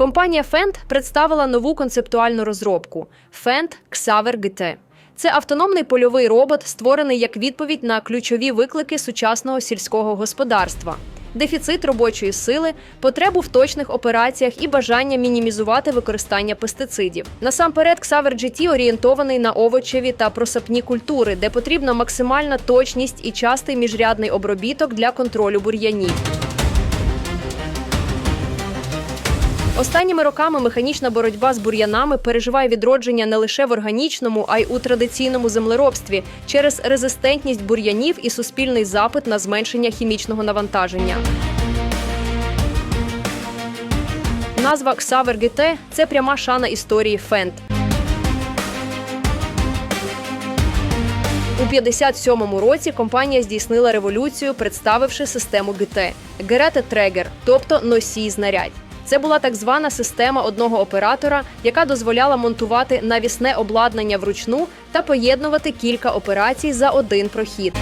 Компанія Fendt представила нову концептуальну розробку Fendt Xaver GT. Це автономний польовий робот, створений як відповідь на ключові виклики сучасного сільського господарства. Дефіцит робочої сили, потребу в точних операціях і бажання мінімізувати використання пестицидів. Насамперед, Xaver GT орієнтований на овочеві та просапні культури, де потрібна максимальна точність і частий міжрядний обробіток для контролю бур'янів. Останніми роками механічна боротьба з бур'янами переживає відродження не лише в органічному, а й у традиційному землеробстві через резистентність бур'янів і суспільний запит на зменшення хімічного навантаження. Назва Xaver GT – це пряма шана історії Фенд. У 57-му році компанія здійснила революцію, представивши систему ГТ – Geräte Träger, тобто носій знарядь. Це була так звана система одного оператора, яка дозволяла монтувати навісне обладнання вручну та поєднувати кілька операцій за один прохід.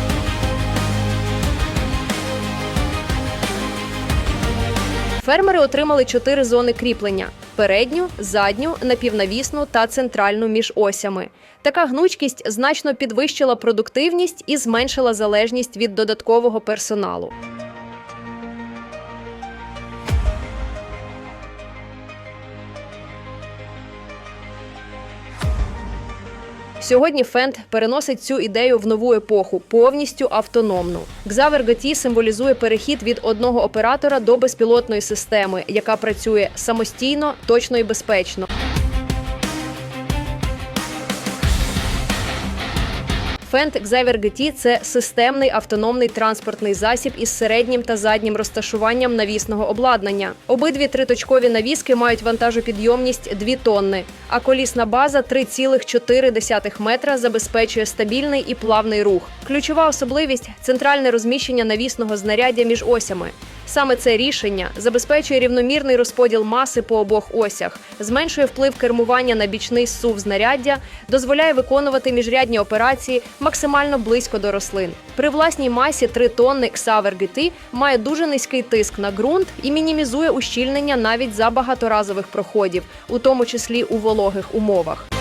Фермери отримали чотири зони кріплення: передню, задню, напівнавісну та центральну між осями. Така гнучкість значно підвищила продуктивність і зменшила залежність від додаткового персоналу. Сьогодні Фенд переносить цю ідею в нову епоху, повністю автономну. Xaver GT символізує перехід від одного оператора до безпілотної системи, яка працює самостійно, точно і безпечно. Фенд Xaver GT – це системний автономний транспортний засіб із середнім та заднім розташуванням навісного обладнання. Обидві триточкові навіски мають вантажопідйомність 2 тонни, а колісна база 3,4 метра забезпечує стабільний і плавний рух. Ключова особливість центральне розміщення навісного знаряддя між осями. Саме це рішення забезпечує рівномірний розподіл маси по обох осях, зменшує вплив кермування на бічний зсув знаряддя, дозволяє виконувати міжрядні операції максимально близько до рослин. При власній масі 3 тонни Xaver GT має дуже низький тиск на ґрунт і мінімізує ущільнення навіть за багаторазових проходів, у тому числі у вологих умовах.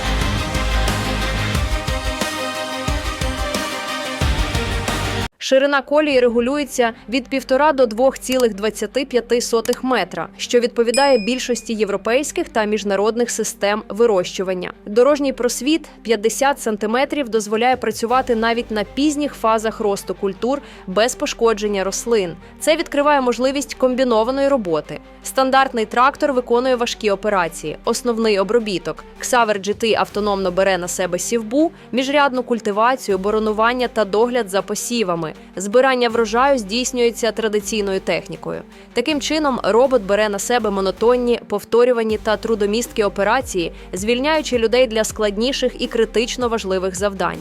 Ширина колії регулюється від 1,5 до 2,25 метра, що відповідає більшості європейських та міжнародних систем вирощування. Дорожній просвіт 50 сантиметрів дозволяє працювати навіть на пізніх фазах росту культур без пошкодження рослин. Це відкриває можливість комбінованої роботи. Стандартний трактор виконує важкі операції. Основний обробіток. Xaver GT автономно бере на себе сівбу, міжрядну культивацію, боронування та догляд за посівами. Збирання врожаю здійснюється традиційною технікою. Таким чином, робот бере на себе монотонні, повторювані та трудомісткі операції, звільняючи людей для складніших і критично важливих завдань.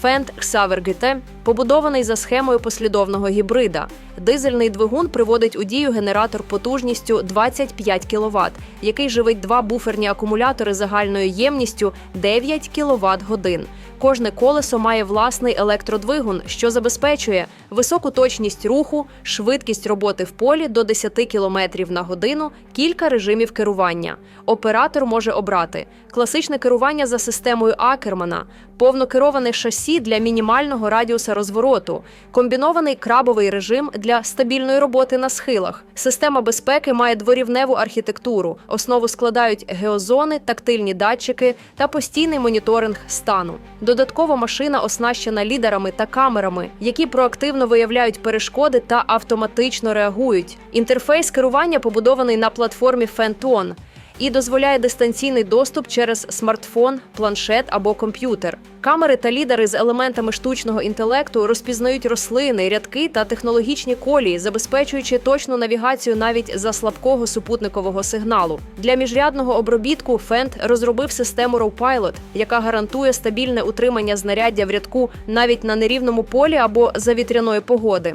Фенд Xaver GT побудований за схемою послідовного гібрида. Дизельний двигун приводить у дію генератор потужністю 25 кВт, який живить два буферні акумулятори загальною ємністю 9 кВт годин. Кожне колесо має власний електродвигун, що забезпечує високу точність руху, швидкість роботи в полі до 10 км на годину, кілька режимів керування. Оператор може обрати класичне керування за системою Акермана, повнокероване шасі для мінімального радіуса розвороту, комбінований крабовий режим для стабільної роботи на схилах. Система безпеки має дворівневу архітектуру. Основу складають геозони, тактильні датчики та постійний моніторинг стану. Додатково машина оснащена лідерами та камерами, які проактивно виявляють перешкоди та автоматично реагують. Інтерфейс керування побудований на платформі Fenton і дозволяє дистанційний доступ через смартфон, планшет або комп'ютер. Камери та лідери з елементами штучного інтелекту розпізнають рослини, рядки та технологічні колії, забезпечуючи точну навігацію навіть за слабкого супутникового сигналу. Для міжрядного обробітку Фенд розробив систему RowPilot, яка гарантує стабільне утримання знаряддя в рядку навіть на нерівному полі або за вітряної погоди.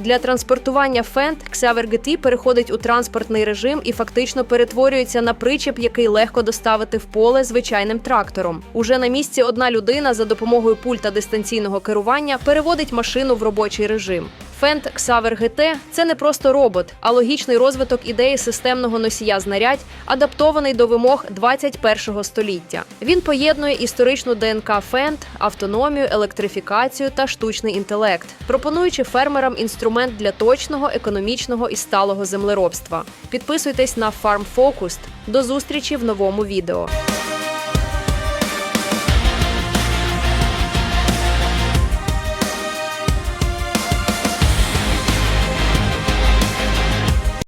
Для транспортування фент GT переходить у транспортний режим і фактично перетворюється на причеп, який легко доставити в поле звичайним трактором. Уже на місці одна людина за допомогою пульта дистанційного керування переводить машину в робочий режим. Фент Xaver GT – це не просто робот, а логічний розвиток ідеї системного носія знарядь, адаптований до вимог 21-го століття. Він поєднує історичну ДНК Фент, автономію, електрифікацію та штучний інтелект, пропонуючи фермерам інструмент для точного, економічного і сталого землеробства. Підписуйтесь на Farm. До зустрічі в новому відео.